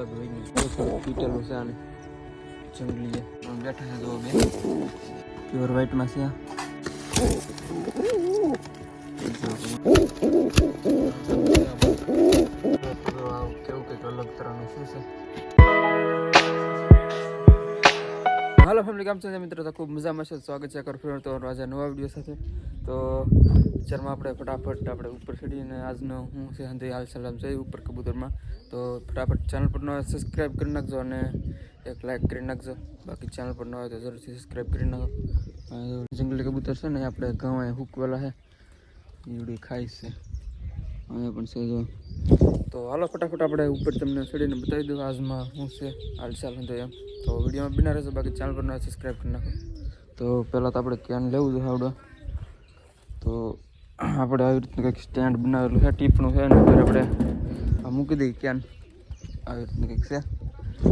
દો હોય નહીં થોડું છે આને જંગલી છે બેઠા છે જો બે પ્યોર વ્હાઈટમાં છે. કેવું કંઈક અલગ તરહનું શું છે હાલો ફેમિલી કામ છે? મિત્રો, તો ખૂબ મજામાં છે. સ્વાગત છે કર ફેર તો આજે નવા વીડિયો સાથે. તો પિક્ચરમાં આપણે ફટાફટ આપણે ઉપર ચડીને આજનો હું છે હંધી હાલ સલામ છે, ઉપર કબૂતરમાં. તો ફટાફટ ચેનલ પર ન હોય સબસ્ક્રાઈબ કરી નાખજો અને એક લાઈક કરી નાખજો. બાકી ચેનલ પર ન હોય તો જરૂરથી સબસ્ક્રાઈબ કરી નાખો. અને જો જંગલી કબૂતર છે ને, એ આપણે ઘઉં અહીં હુકવેલા છે. ઈવડી ખાઈ છે. અહીંયા પણ છે જો. તો હાલો ફટાફટ આપણે ઉપર તમને ચડીને બતાવી દઉં આજમાં શું છે હાલચાલ ચાલ હતો એમ. તો વિડીયોમાં બિના રહેશો, બાકી ચેનલ પર ના સબસ્ક્રાઈબ કરી નાખો. તો પહેલાં તો આપણે ક્યાં લેવું છે આવડે. તો આપણે આવી રીતનું કંઈક સ્ટેન્ડ બનાવેલું છે ટીપનું છે અને ઉપર આપણે આ મૂકી દઈએ ક્યાં આવી રીતનું કંઈક છે.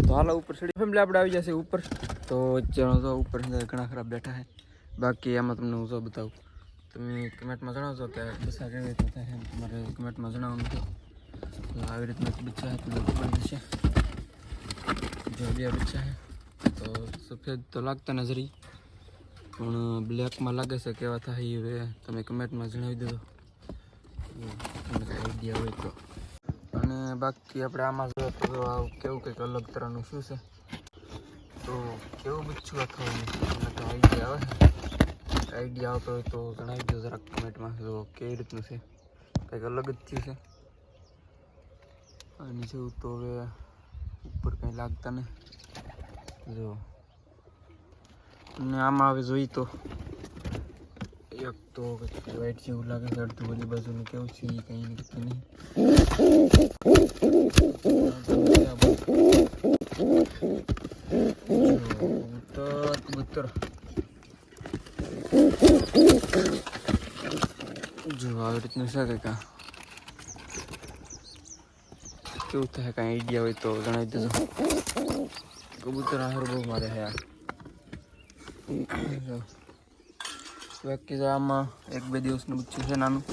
તો હાલો ઉપર ચડી ફેમિલી આપણે આવી જશે ઉપર. તો ચાલો તો ઉપર ઘણા ખરાબ બેઠા છે. બાકી આમાં તમને હું જો બતાવું. તમે કમેન્ટમાં જણાવજો કે બસા કેવી રીતે થાય તમારે કમેન્ટમાં જણાવવાનું તો આવી રીતના બચ્ચા છે તમને ખબર જશે જો બે બચ્ચા હે. તો સફેદ તો લાગતા નજરી પણ બ્લેકમાં લાગે છે કેવા થાય હવે તમે કમેન્ટમાં જણાવી દેજો. તમને કાંઈ આઈડિયા હોય તો. અને બાકી આપણે આમાં જોઈએ તો કેવું કંઈક અલગ તરહનું શું છે? તો કેવું બચ્ચું અથવા તમને કાંઈ આઈડિયા આવે? આઈડિયા આવતો હોય તો જણાવી દો જરાક કમેન્ટમાં, જો કેવી રીતનું છે? કંઈક અલગ જ થયું છે. અને જેવું તો હવે ઉપર કંઈ લાગતા ને જો અને આમાં હવે જોઈ તો એક તો વાઈટ જેવું લાગે છે અડધું ઓલી બાજુનું કેવું છે એ કંઈ નક્કી નહીં કબૂતર કબૂતર જો આવી રીતનું છે કંઈક આ કેવું થાય કાંઈ આઈડિયા હોય તો જણાવી દેજો. કબૂતર આહાર બહુ મારે હે બાકી આમાં એક બે દિવસનું બચ્ચું છે નાનું.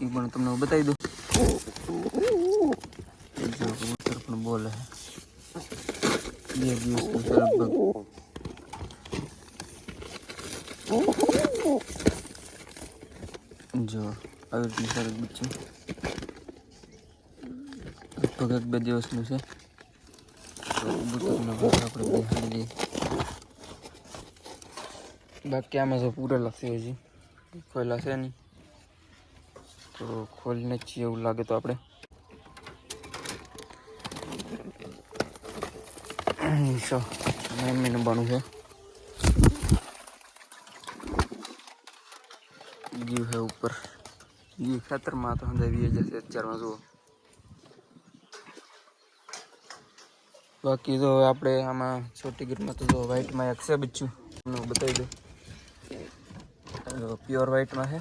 એ પણ તમને બતાવી દઉં. કબૂતર પણ બોલે બે લગભગ. જો આવી રીતનું સરસ બચ્ચું લગભગ એક બે દિવસનું છે તો કબૂતરને બસ આપણે બેહાડી દઈએ બાકી આમાં જો પૂરેલા છે હજી ખોયેલા છે નહીં તો ખોલીને જ છીએ એવું લાગે તો આપણે સો મમ્મી નંબરનું છે જીવ છે ઉપર જીવ ખેતરમાં તો હંધાવી જશે અત્યારમાં જુઓ બાકી તો આપણે આમાં છોટી ગીરમાં તો જો વ્હાઈટમાં એક છે બચ્ચું તમને બતાવી દઉં. પ્યોર વ્હાઈટમાં છે.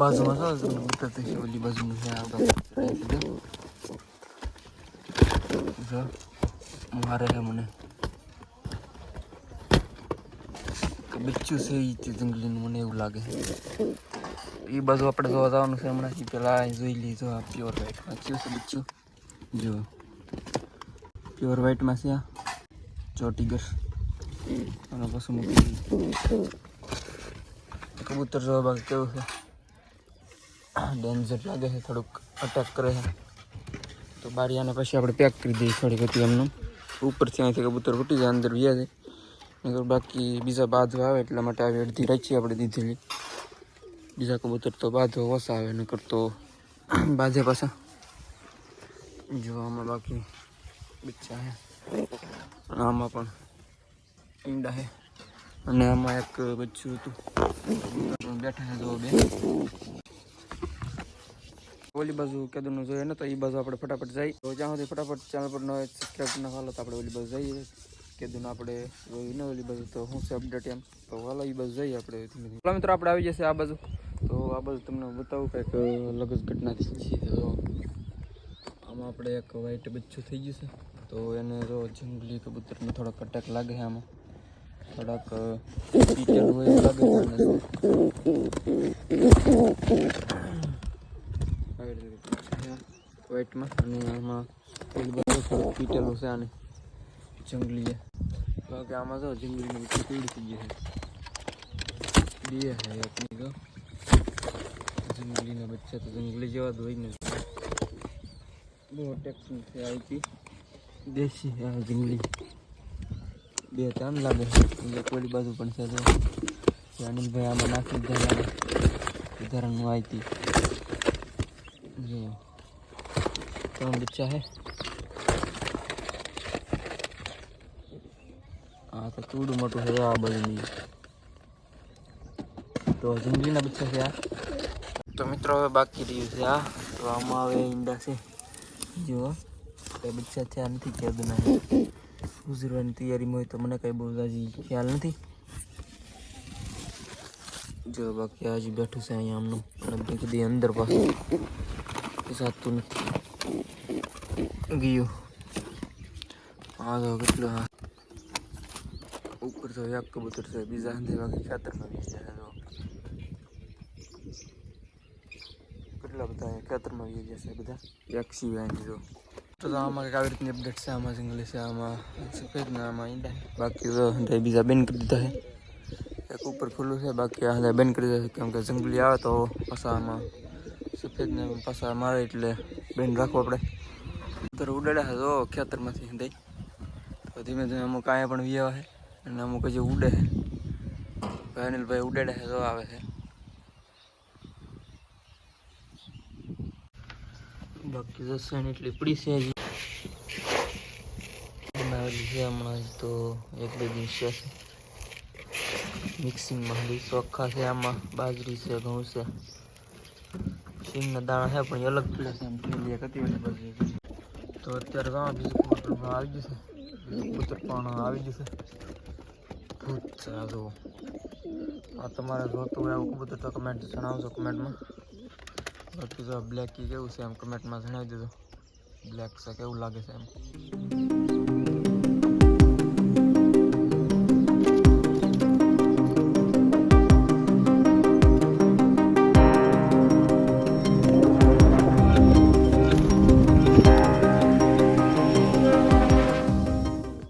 બાજુમાં છે તમને બતાવતી છે ઓલી બાજુનું છે, આ બાજુ. જો, મારે છે મને. કે બચ્ચું છે એ તે જંગલીનું, મને એવું લાગે. એ બાજુ આપણે જોવા જવાનું છે હમણાં એ પેલા જોઈ લીધો આ પ્યોર વ્હાઈટમાં થયું છે બચ્ચું? જો પ્યોર વ્હાઈટમાં છે આ. ચોટીગર અને પછી મૂકી કબૂતર જોવા બાકી કેવું છે? ડેન્જર લાગે છે, થોડુંક અટેક કરે છે. તો બારીયાને પછી આપણે પેક કરી દઈએ થોડીક હતી એમનું. ઉપરથી અહીંથી કબૂતર ફૂટી જાય, અંદર વ્યા જાય. બાકી બીજા બાજુ આવે એટલા માટે આવી અડધી રાખીએ આપણે દીધેલી. બીજા કબૂતર તો બાંધો ઓછા આવે નકર તો બાંધે પાછા. જો આમાં બાકી બચ્ચા છે આમાં પણ ઈંડા છે અને આમાં એક બચ્ચું હતું. બેઠા છે જો બે. ઓલી બાજુ કેદુનું જોઈએ ને તો એ બાજુ આપણે ફટાફટ જઈએ. તો જ્યાં સુધી ફટાફટ ચેનલ પર ન હોય સબસ્ક્રાઈબ ન હાલો તો આપણે ઓલી બાજુ જઈએ. કીધું આપણે રોઈને ઓલી બાજુ તો શું છે અપડેટ એમ તો હાલો એ બાજુ જઈએ આપણે ધીમે ધીમે મિત્રો આપણે આવી જશે આ બાજુ તો આ બાજુ તમને બતાવું કંઈક અલગ જ ઘટના થઈ છે તો આમાં આપણે એક વ્હાઈટ બચ્ચું થઈ ગયું છે તો એને જો જંગલી કબૂતરનો થોડોક અટેક લાગે છે આમાં થોડાક ટીચર હોય લાગે છે વ્હાઈટમાં અને આમાં પીટેલું છે આને જો. છે. કારણ કે આમાં તો જંગલીની વચ્ચે પીડી થઈ ગઈ છે. બે હે એકની તો. જંગલીના બચ્ચા તો જંગલી જેવા હોય ને બહુ ટેક્સી છે આવી દેશી આ જંગલી. બે ત્રણ લાગે છે. કોલી બાજુ પણ છે તો અનિલભાઈ આમાં નાખી દીધા લાગે ઉદાહરણનું આવી જો. ત્રણ બચ્ચા હે આ તો ચૂડું મોટું છે, આ બધું તો જંગલીના બચ્ચા છે આ. તો મિત્રો, હવે બાકી રહ્યું છે આ. તો આમાં હવે ઈંડા છે. જો એ બચ્ચા થયા નથી કે બના ગુજરવાની તૈયારીમાં હોય તો મને કઈ બહુ હજી ખ્યાલ નથી. જો, બાકી હજી બેઠું છે અહીંયા આમનું. અને બે કદી અંદર પાછું. સાતું નથી. ગયું. હા તો કેટલું, હા. ઉપર તો એક કબૂતર છે, બીજા હંધે બાકી ખેતરમાં વી જાય તો કેટલા બધા ખેતરમાં વી જશે બધા? એક સિવાય જો. તો આમાં કંઈક આવી રીતની અપડેટ છે, આમાં જંગલી છે, આમાં સફેદ ને આમાં ઈંડા. બાકી તો હંધે બીજા બેન કરી દીધા છે. એક ઉપર ખુલ્લું છે, બાકી આ બેન કરી દીધા છે. કેમ કે જંગલી આવે તો પાછા આમાં સફેદ ને પાછા મારે એટલે બેન રાખવું આપણે ઉડાડ્યા તો ખેતરમાંથી દઈ તો ધીમે ધીમે અમુક કાંઈ પણ વી આવે છે. અને અમુક હજી ઉડે છે. અનિલભાઈ ઉડેડે છે તો આવે છે. બાકી રસાયણ એટલી પડી છે હજી. બનાવેલી છે હમણાં તો એક બે દિવસ છે. મિક્સિંગમાં હજી ચોખ્ખા છે આમાં, બાજરી છે, ઘઉં છે. સિંગના દાણા છે, પણ અલગ પીડા છે, એમ એક હતી બાજરી. તો અત્યારે તો બીજું કબૂતર પણ આવી જશે. બીજું કબૂતર પણ આવી જશે. છે. આ જુઓ. આ તમારે જોતું હોય એવું કબૂતર તો કમેન્ટ જણાવજો કમેન્ટમાં બાકી જો બ્લેક કી કેવું છે એમ કમેન્ટમાં જણાવી દેજો. બ્લેક છે કેવું લાગે છે એમ.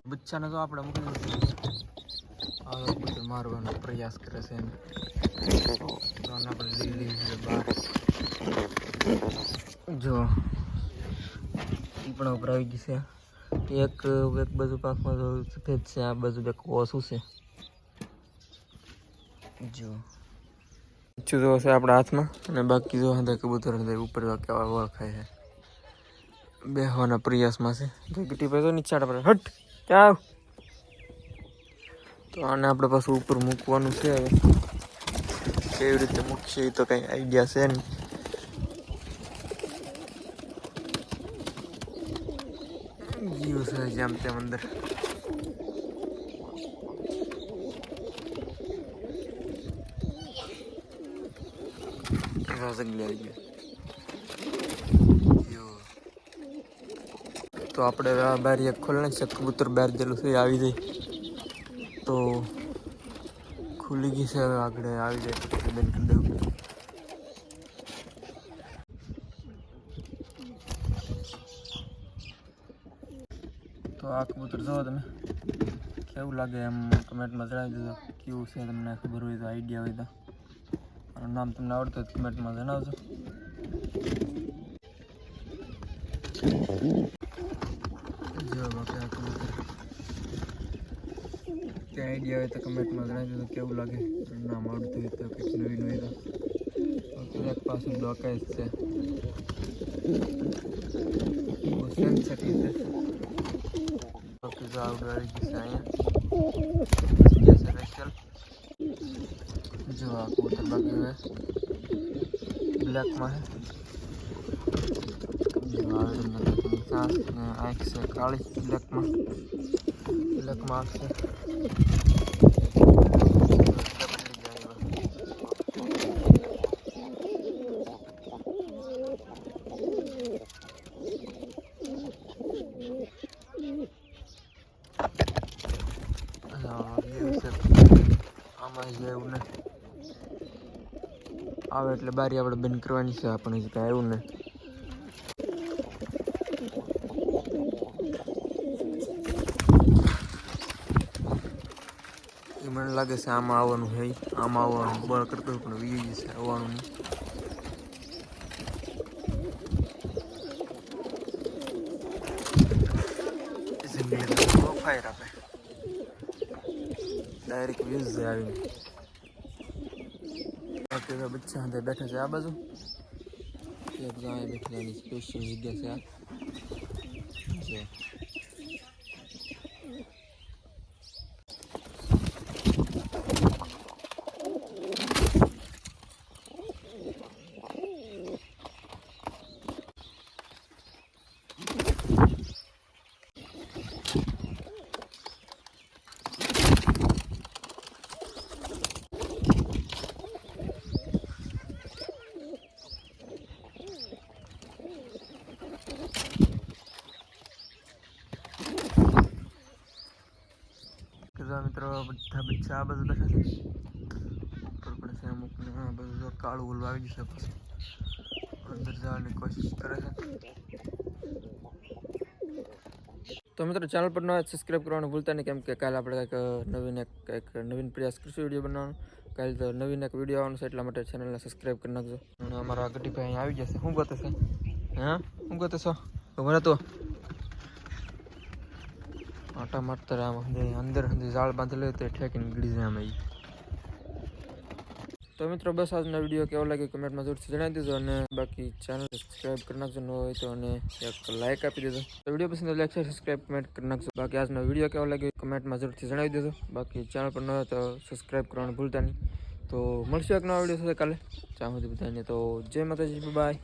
બચ્ચાને તો આપણે મૂકી દીધું આ કબૂતર મારવાનો પ્રયાસ કરે છે તો આના પર લઈ લઈએ બહાર જો પણ ઉપર આવી ગઈ છે. એક એક બાજુ પાકમાં તો સફેદ છે, આ બાજુ બે ઓછું છે. જો. ઈચ્છું તો હશે આપણા હાથમાં, અને બાકી જો હા કબૂતર ઉપર તો કેવા ઓળખાય છે. બેહવાના પ્રયાસમાં છે. ગીટી ભાઈ તો નીચે આપણે હટ ક્યાં આવ તો આને આપણે પાછું ઉપર મૂકવાનું છે હવે. કેવી રીતે મૂકશે એ તો કંઈ આઈડિયા છે નહીં. જીવ છે જેમ તેમ અંદર. રસગલી આવી ગયું. જો. તો આપણે બારી એક ખોલ નાખીએ કબૂતર બહાર જેલું છે આવી જાય. તો ખુલી ગઈ છે હવે આગળ આવી જાય બંધ તો આ કબૂતર જોવો તમે. કેવું લાગે એમ કમેન્ટમાં જણાવી દેજો. કેવું છે તમને ખબર હોય તો આઈડિયા હોય તો. મારું નામ તમને આવડતું હોય કમેન્ટમાં જણાવજો. જો બાકી આ કબૂતર. કે આઈડિયા હોય તો કમેન્ટમાં જણાવી દો કેવું લાગે. નામ આવડતું હોય તો કંઈક નવી નવી તો. એક પાછું ડોકાય જ છે. બહુ છે આવડું ગયું છે અહીંયા. સ્પેશિયલ જો આ કબૂતર બાકી હવે બ્લેકમાં ને આંખ છે કાળી બ્લેકમાં એવું છે. આમાં એવું ને આવે એટલે બારી આપણે બંધ કરવાની છે આપણે કાંઈ આવ્યું ને લાગે છે આમાં આવવાનું છે. આમાં આવવાનું. બળ કરતો પણ વી છે, આવવાનું નહીં. ફાયર આપે. ડાયરેક્ટ વ્યૂઝ આવીને બચ્ચા અંદર બેઠા છે આ બાજુ. બેઠેલાની સ્પેશિયલ જગ્યા છે આ જો કીધા મિત્રો બધા બચ્ચા આ બધું બેઠા છે. ઉપર પણ છે અમુક ને આ બધું કાળું ઓલું આવી જશે પછી. અંદર જવાની કોશિશ કરે છે. તો મિત્રો ચેનલ પર ન સબસ્ક્રાઈબ કરવાનું ભૂલતા નહીં. કેમ કે કાલે આપણે કંઈક નવીન એક, કંઈક નવીન પ્રયાસ કરશું વીડિયો બનાવવાનો. કાલે તો નવીન એક વીડિયો આવવાનો છે, એટલા માટે ચેનલને સબસ્ક્રાઈબ કરી નાખજો. અને અમારો આ ગઢીભાઈ અહીં આવી જશે. શું ગોતે છે હા? શું ગોતે છો ખબર હતો આટા મારતા રહ્યા, આમાં અંદર ઝાડ બાંધેલો હોય તો ઠેકીને નીકળી જાય આમાં. તો મિત્રો બસ આજનો વીડિયો કેવો લાગ્યો કમેન્ટમાં જરૂરથી જણાવી દેજો અને બાકી ચેનલ સબસ્ક્રાઈબ કરી નાખજો, ન હોય તો અને એક લાઇક આપી દેજો. તો વીડિયો પસંદ લાઈક શેર સબસ્ક્રાઈબ કમેન્ટ કરી નાખજો. બાકી આજનો વીડિયો કેવો લાગ્યો કમેન્ટમાં જરૂરથી જણાવી દેજો. બાકી ચેનલ પર ન હોય તો સબસ્ક્રાઈબ કરવાનું ભૂલતા નહીં. તો મળશે એક નવા વીડિયો સાથે કાલે. ત્યાં સુધી બધાને તો જય માતાજી બાય